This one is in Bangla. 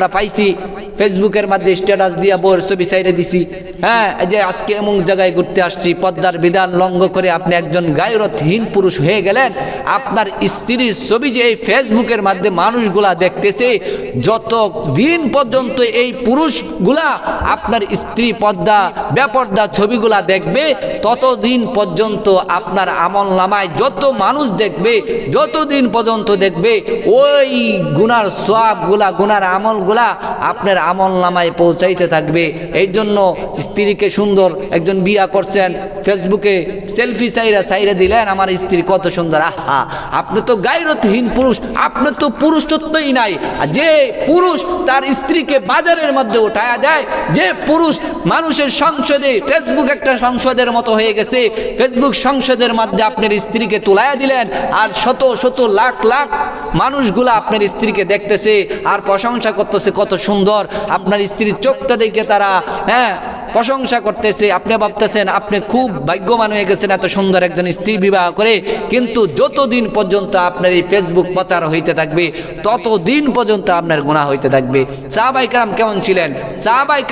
আমরা পাইছি ফেসবুকের মধ্যে স্ট্যাটাস দিয়া বোর ছবি সাইডে দিছি। হ্যাঁ যে আজকে এমন জায়গায় ঘুরতে আসছি, পদ্মার বিধান লঙ্ঘ করে আপনি একজন গায়রতহীন পুরুষ হয়ে গেলেন। আপনার স্ত্রীর ছবি যে এই ফেসবুকের মাধ্যমে মানুষগুলা দেখতেছে যত দিন পর্যন্ত এই পুরুষগুলা আপনার স্ত্রী পদ্মা, বেপর্দা ছবিগুলা দেখবে, ততদিন পর্যন্ত আপনার আমল নামায় যত মানুষ দেখবে, যতদিন পর্যন্ত দেখবে, ওই গুনার সোয়াবগুলা গুনার আমলগুলা আপনার আমল নামায় পৌঁছাইতে থাকবে। এই জন্য স্ত্রীকে সুন্দর একজন বিয়া করছেন, ফেসবুকে সেলফি সাইরা সাইরা দিলেন, আমার স্ত্রী কত সুন্দর, আহা! আপনি তো গাইরতহীন পুরুষ, আপনি তো পুরুষত্বই নাই। যে পুরুষ তার স্ত্রীকে বাজারের মধ্যে উঠায়া দেয়, যে পুরুষ মানুষের সংসদে, ফেসবুক একটা সংসদের মতো হয়ে গেছে। ফেসবুক সংসদের মধ্যে আপনার স্ত্রীকে তুলাইয়া দিলেন, আর শত শত লাখ লাখ মানুষগুলা আপনার স্ত্রীকে দেখতেছে, আর প্রশংসা করতেছে কত সুন্দর। আপনার স্ত্রীর চোখটা দেখে তারা হ্যাঁ প্রশংসা করতেছে। আপনি ভাবতেছেন, আপনি খুব ভাগ্যবান হয়ে গেছেন এত সুন্দর একজন স্ত্রী বিবাহ করে, কিন্তু যতদিন পর্যন্ত আপনার এই ফেসবুক প্রচার হইতে থাকবে, ততদিন পর্যন্ত আপনার গুণা হইতে থাকবে। সাহাবাইকার কেমন ছিলেন? সাহাবাইকার